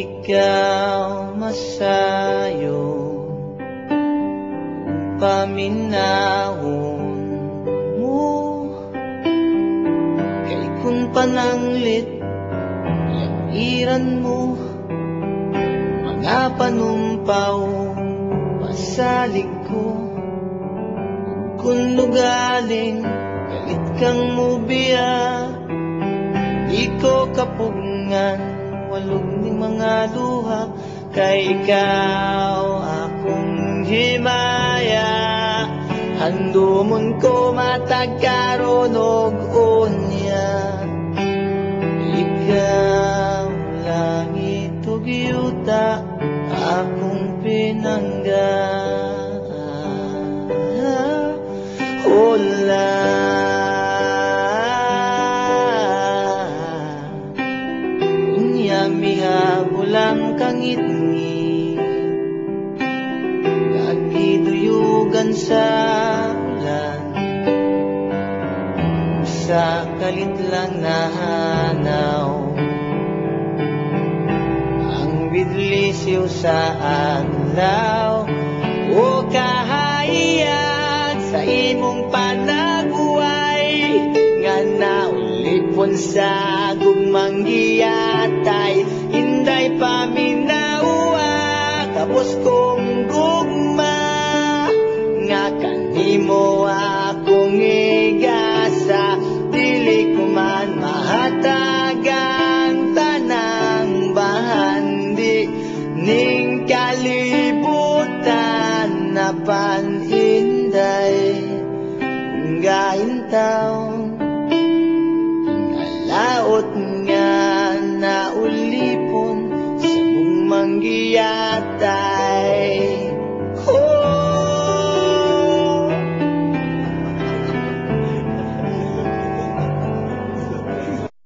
ikaw masayo paminawon mo. Kay kun pananglit iran mo mga panumpaw pasalig ko. Kun lugaling galit kang mubiya di ko mga luha Kay ikaw akong himaya. Handumon ko matagkaroon og unya. Ikaw langit ug yuta Akong pinangga. Hola Unya miha bulang kangit-ngit Kagiduyugan sa ulan. Sa kalit lang nahanaw Ang bidlisiw sa adlaw O kahayag sa imong panaguay Nga naulipon sa gugmang giyatay Inday paminawa Kapos kong gugma. Nga kanimo akong igasa Dili ko man mahatagang tanang bahandi Ning kalibutan na paninday Kung gaintaw Ingiata